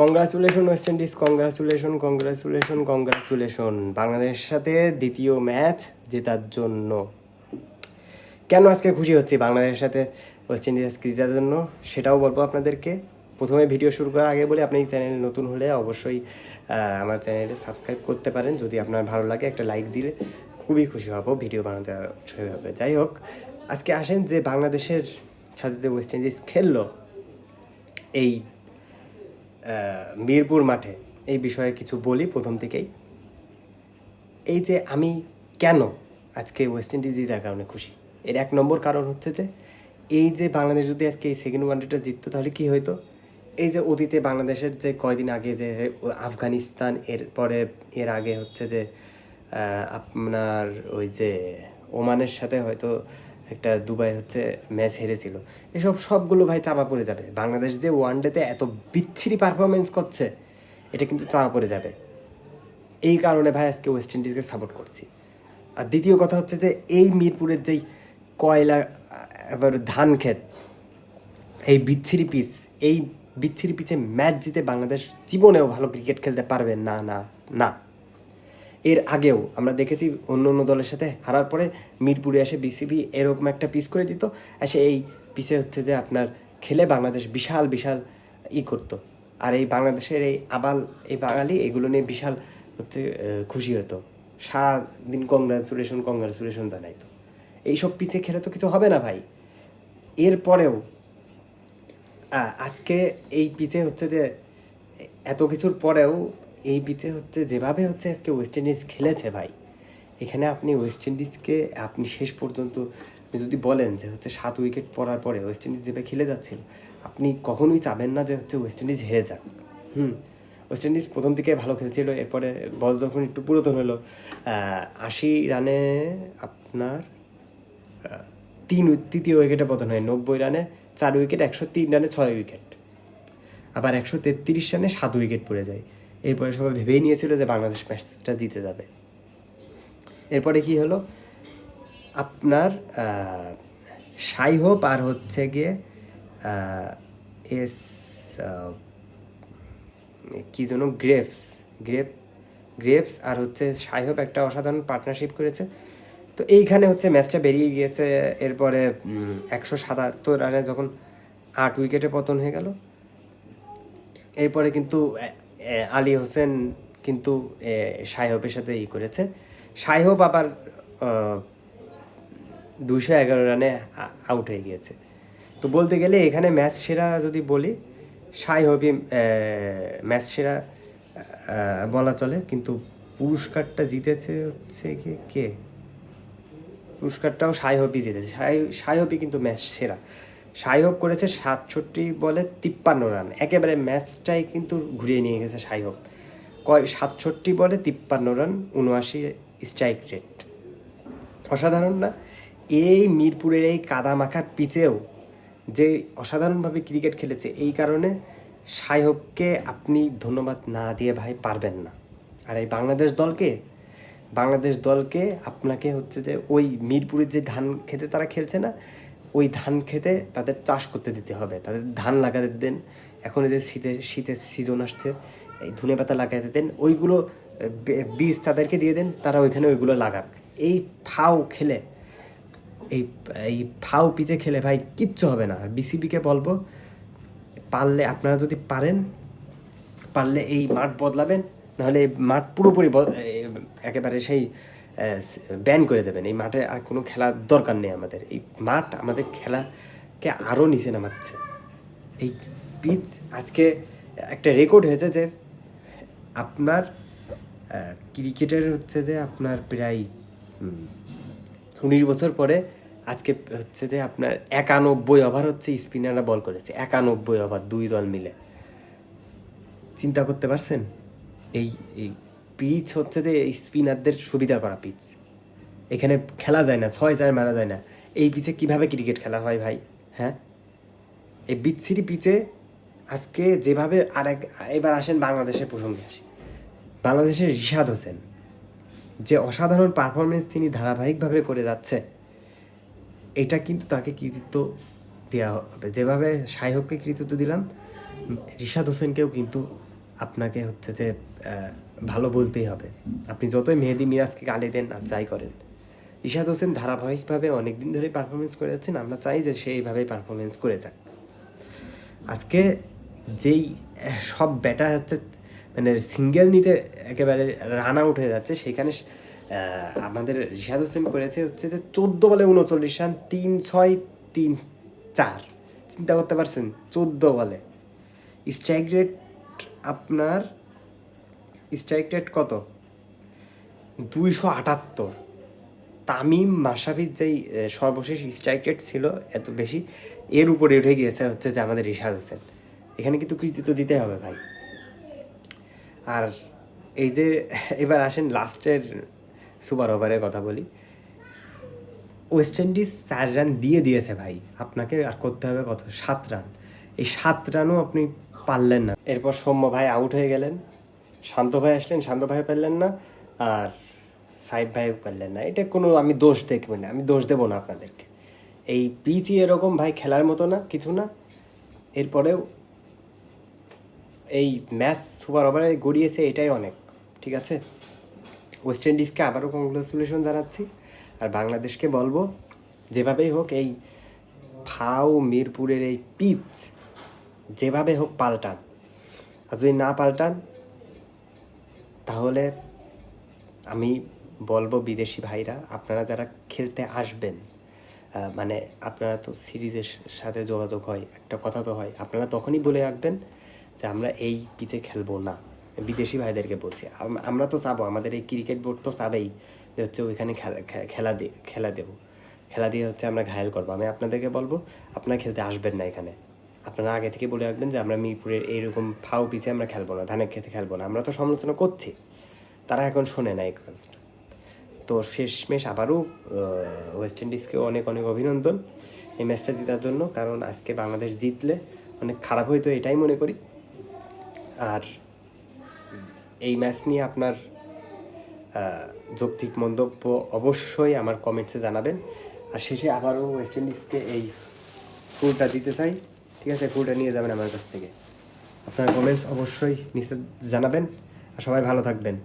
Congratulation West Indies congratulation congratulation congratulation বাংলাদেশের সাথে দ্বিতীয় ম্যাচ জেতার জন্য। কেন আজকে খুশি হচ্ছি বাংলাদেশের সাথে ওয়েস্ট ইন্ডিজ জেতার জন্য? সেটাও বলব আপনাদেরকে। প্রথমে ভিডিও শুরু করার আগে বলে, আপনি এই চ্যানেলে নতুন হলে অবশ্যই আমার চ্যানেলে সাবস্ক্রাইব করতে পারেন। যদি আপনার ভালো লাগে, একটা লাইক দিলে খুবই খুশি হব ভিডিও বানাতে উৎসাহী হবে যাই হোক, আজকে আসেন যে বাংলাদেশের সাথে যে ওয়েস্ট ইন্ডিজ খেললো, এই মিরপুর মাঠে এই বিষয়ে কিছু বলি প্রথম থেকেই। এই যে আমি কেন আজকে ওয়েস্ট ইন্ডিজ জেতার কারণে খুশি? এর এক নম্বর কারণ হচ্ছে যে, এই যে বাংলাদেশ যদি আজকে এই সেকেন্ড ওয়ানডেটা জিততো, তাহলে কি হতো এই যে অতীতে বাংলাদেশের যে কয়দিন আগে যে আফগানিস্তান, এরপরে এর আগে হচ্ছে যে আপনার ওই যে ওমানের সাথে হয়তো একটা দুবাই হচ্ছে ম্যাচ হেরেছিল। এসব সবগুলো ভাই চাপা পড়ে যাবে। বাংলাদেশ যে ওয়ান ওয়ানডেতে এত বিচ্ছিরি পারফরমেন্স করছে, এটা কিন্তু চাপা পড়ে যাবে। এই কারণে ভাই আজকে ওয়েস্ট ইন্ডিজকে সাপোর্ট করছি। আর দ্বিতীয় কথা হচ্ছে যে, এই মিরপুরের যেই কয়লা এবার ধান ক্ষেত, এই বিচ্ছিরি পিচ এই বিচ্ছিরি পিচে ম্যাচ জিতে বাংলাদেশ জীবনেও ভালো ক্রিকেট খেলতে পারবে? না না না। এর আগেও আমরা দেখেছি অন্য অন্য দলের সাথে হারার পরে মিরপুরে এসে বিসিবি এরকম একটা পিচ করে দিত। এসে এই পিচে হচ্ছে যে আপনার খেলে বাংলাদেশ বিশাল বিশাল ই করতো। আর এই বাংলাদেশের এই আবাল, এই বাঙালি এগুলো নিয়ে বিশাল হচ্ছে খুশি হতো। সারাদিন কংগ্রাচুলেশন কংগ্রাচুলেশন জানাইতো। এইসব পিচে খেলে তো কিছু হবে না ভাই। এরপরেও আজকে এই পিচে হচ্ছে যে এত কিছুর পরেও এই পিচে হচ্ছে, যেভাবে হচ্ছে আজকে ওয়েস্ট ইন্ডিজ খেলেছে ভাই। এখানে আপনি ওয়েস্ট ইন্ডিজকে আপনি শেষ পর্যন্ত যদি বলেন যে হচ্ছে সাত উইকেট পড়ার পরে ওয়েস্ট ইন্ডিজ যেভাবে খেলে যাচ্ছিল, আপনি কখনোই চাবেন না যে হচ্ছে ওয়েস্ট ইন্ডিজ হেরে যাক। হুম ওয়েস্ট ইন্ডিজ প্রথম দিকে ভালো খেলছিল, এরপরে বল যখন একটু পুরাতন হলো আশি রানে আপনার তিন তৃতীয় উইকেটে পতন হয়, নব্বই রানে চার উইকেট একশো তিন রানে ছয় উইকেট আবার একশো তেত্রিশ রানে সাত উইকেট পড়ে যায়। এরপরে সবাই ভেবেই নিয়েছিল যে বাংলাদেশ ম্যাচটা জিতে যাবে। এরপরে কি হলো? আপনার আহ, সাই হোপ আর হচ্ছে গিয়ে এস কি যেন গ্রেপস গ্রেপ গ্রেপস আর হচ্ছে সাইহব একটা অসাধারণ পার্টনারশিপ করেছে। তো এইখানে হচ্ছে ম্যাচটা বেরিয়ে গিয়েছে। এরপরে একশো সাতাত্তর রানে যখন আট উইকেটে পতন হয়ে গেল। এরপরে কিন্তু আলী হোসেন কিন্তু এ, সাইহবের সাথে ই করেছে। সাইহব আবার দুশো এগারো রানে আউট হয়ে গিয়েছে। তো বলতে গেলে এখানে ম্যাচ সেরা যদি বলি সাই হবি ম্যাচ সেরা বলা চলে। কিন্তু পুরস্কারটা জিতেছে হচ্ছে কি কে? পুরস্কারটাও সাই হবি জিতেছে হবি কিন্তু ম্যাচ সেরা। সাই হোপ করেছে সাতষট্টি বলে তিপ্পান্ন রান। একেবারে ম্যাচটাই কিন্তু ঘুরিয়ে নিয়ে গেছে সাই হোপ কয়, সাতষট্টি বলে তিপ্পান্ন রান, উনআশি স্ট্রাইক রেট অসাধারণ না? এই মিরপুরের এই কাদামাখা পিচেও যে অসাধারণভাবে ক্রিকেট খেলেছে, এই কারণে সাহেবকে আপনি ধন্যবাদ না দিয়ে ভাই পারবেন না। আর এই বাংলাদেশ দলকে বাংলাদেশ দলকে আপনাকে হচ্ছে যে ওই মিরপুরের যে ধান খেতে তারা খেলছে না ওই ধান খেতে তাদের চাষ করতে দিতে হবে। তাদের ধান লাগাতে দেন। এখন এই যে শীতে, শীতের সিজন আসছে, এই ধনে পাতা লাগাতে দেন। ওইগুলো বীজ তাদেরকে দিয়ে দেন, তারা ওইখানে ওইগুলো লাগাক। এই ফাও খেলে, এই এই ফাও পিচে খেলে ভাই কিচ্ছু হবে না। বিসিবিকে বলব, পারলে আপনারা যদি পারেন, পারলে এই মাঠ বদলাবেন, নাহলে মাঠ পুরোপুরি একেবারে সেই ব্যান করে দেবেন। এই মাঠে আর কোনো খেলার দরকার নেই আমাদের। এই মাঠ আমাদের খেলাকে আরও নিচে নামাচ্ছে। এই পিচ আজকে একটা রেকর্ড হয়েছে যে আপনার ক্রিকেটের হচ্ছে যে আপনার প্রায় উনিশ বছর পরে আজকে হচ্ছে যে আপনার একানব্বই ওভার হচ্ছে স্পিনাররা বল করেছে। একানব্বই ওভার দুই দল মিলে। চিন্তা করতে পারছেন? এই এই পিচ হচ্ছে যে স্পিনারদের সুবিধা করা পিচ এখানে খেলা যায় না, ছয় চার মারা যায় না। এই পিচে কীভাবে ক্রিকেট খেলা হয় ভাই? হ্যাঁ? এই বিচ্ছিরি পিচে আজকে যেভাবে আর এক এবার আসেন বাংলাদেশের প্রসঙ্গে আসি। বাংলাদেশের রিশাদ হোসেন, যে অসাধারণ পারফরমেন্স তিনি ধারাবাহিকভাবে করে যাচ্ছে, এটা কিন্তু তাকে কৃতিত্ব দেওয়া হবে। যেভাবে সাহেবকে কৃতিত্ব দিলাম, রিশাদ হোসেনকেও কিন্তু আপনাকে হচ্ছে যে ভালো বলতেই হবে। আপনি যতই মেহেদি মিরাজকে গালি দেন, আর যাই করেন। ইশাদ হোসেন ধারাবাহিকভাবে অনেক দিন ধরেই পারফরমেন্স করে যাচ্ছেন, আমরা চাই যে সে এইভাবেই পারফরমেন্স করে যাক। আজকে যেই, সব ব্যাটার হচ্ছে মানে সিঙ্গেল নিতে একেবারে রান আউট হয়ে যাচ্ছে, সেখানে আমাদের রিশাদ হোসেন করেছে হচ্ছে যে চোদ্দ বলে উনচল্লিশ রান, তিন ছয়, তিন চার। চিন্তা করতে পারছেন? চোদ্দ বলে। স্ট্রাইক রেট আপনার স্ট্রাইক রেট কত? দুইশো আটাত্তর। তামিম মাসাফির যেই সর্বশেষ স্ট্রাইক রেট ছিল এত বেশি, এর উপরে উঠে গিয়েছে হচ্ছে যে আমাদের রিশাদ হোসেন। এখানে কিন্তু কৃতিত্ব দিতে হবে ভাই। আর এই যে, এবার আসেন লাস্টের সুপার ওভারের কথা বলি। ওয়েস্ট ইন্ডিজ চার রান দিয়ে দিয়েছে ভাই। আপনাকে আর করতে হবে কত? সাত রান। এই সাত রানও আপনি পারলেন না। এরপর সৌম্য ভাই আউট হয়ে গেলেন। শান্ত ভাই আসলেন, শান্ত ভাই পারলেন না আর সাইব ভাই পারলেন না। এটা কোনো আমি দোষ দেখব না, আমি দোষ দেবো না আপনাদেরকে। এই পিচই এরকম ভাই খেলার মতো না, কিছু না। এরপরেও এই ম্যাচ সুপার ওভারে গড়িয়েছে এটাই অনেক, ঠিক আছে? ওয়েস্ট ইন্ডিজকে আবারও কংগ্রেচুলেশন জানাচ্ছি। আর বাংলাদেশকে বলব, যেভাবেই হোক এই ফাও মিরপুরের এই পিচ, যেভাবে হোক পাল্টান। আর যদি না পাল্টান তাহলে আমি বলব বিদেশি ভাইরা, আপনারা যারা খেলতে আসবেন মানে আপনারা তো সিরিজের সাথে যোগাযোগ হয়, একটা কথা তো হয়, আপনারা তখনই বলে রাখবেন যে আমরা এই পিচে খেলব না। বিদেশি ভাইদেরকে বলছি আমরা তো চাবো, আমাদের এই ক্রিকেট বোর্ড তো চাবেই যে হচ্ছে ওইখানে খেলা খেলা দিয়ে খেলা দেবো। খেলা দিয়ে হচ্ছে আমরা ঘায়াল করব। আমি আপনাদেরকে বলব, আপনারা খেলতে আসবেন না এখানে। আপনারা আগে থেকে বলে রাখবেন যে আমরা মিরপুরের এইরকম ফাউ পিচে আমরা খেলব না, ধানের খেতে খেলব না। আমরা তো সমালোচনা করছি। তারা এখন শোনে না এই কাজটা। তো শেষমেশ আবারও ওয়েস্ট ইন্ডিজকে অনেক অনেক অভিনন্দন এই ম্যাচটা জেতার জন্য, কারণ আজকে বাংলাদেশ জিতলে অনেক খারাপ হইতো এটাই মনে করি। আর এই ম্যাচ নিয়ে আপনার যৌক্তিক মন্তব্য অবশ্যই আমার কমেন্টসে জানাবেন। আর শেষে আবারও ওয়েস্ট ইন্ডিজকে এই ফুলটা দিতে চাই। ঠিক আছে ফুলটা নিয়ে যাবেন আমার কাছ থেকে। আপনার কমেন্টস অবশ্যই নিচে জানাবেন। আর সবাই ভালো থাকবেন।